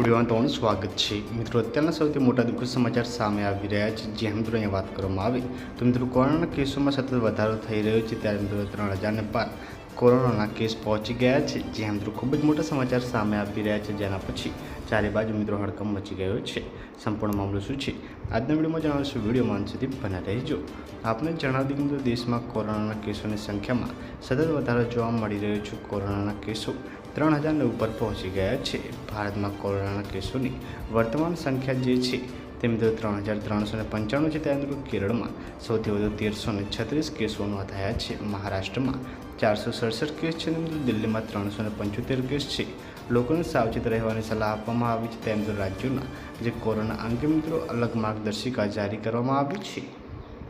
વિડીયોમાં તમારું સ્વાગત છે. મિત્રો, અત્યારના સૌથી મોટા દુઃખદ સમાચાર સામે આવી રહ્યા છે, જે મિત્રો અહીંયા વાત કરવામાં આવે. તો મિત્રો, કોરોનાના કેસોમાં સતત વધારો થઈ રહ્યો છે, ત્યારે મિત્રો, ત્રણ હજારને પાર કોરોનાના કેસ પહોંચી ગયા છે, જે મિત્રો ખૂબ જ મોટા સમાચાર સામે આપી રહ્યા છે. જેના પછી ચારે બાજુ મિત્રો હડકંપ મચી ગયો છે. સંપૂર્ણ મામલો શું છે? આજના વિડીયોમાં જણાવીશું. વિડીયોમાં અંત સુધી બના રહેજો. આપને જણાવી મિત્રો દેશમાં કોરોનાના કેસોની સંખ્યામાં સતત વધારો જોવા મળી રહ્યો છે. કોરોનાના કેસો ત્રણ હજારને ઉપર પહોંચી ગયા છે. ભારતમાં કોરોનાના કેસોની વર્તમાન સંખ્યા જે છે તે મિત્રો ત્રણ હજાર ત્રણસો ને પંચાણું છે ત્યારે મિત્રો કેરળમાં. સૌથી વધુ તેરસો ને છત્રીસ કેસો નોંધાયા છે મહારાષ્ટ્રમાં. ચારસો સડસઠ કેસ છે દિલ્હીમાં ત્રણસો ને પંચોતેર કેસ છે. લોકોને સાવચેત રહેવાની સલાહ આપવામાં આવી છે તેમ રાજ્યોના જે કોરોના અંગે મિત્રો અલગ માર્ગદર્શિકા જારી કરવામાં આવી છે.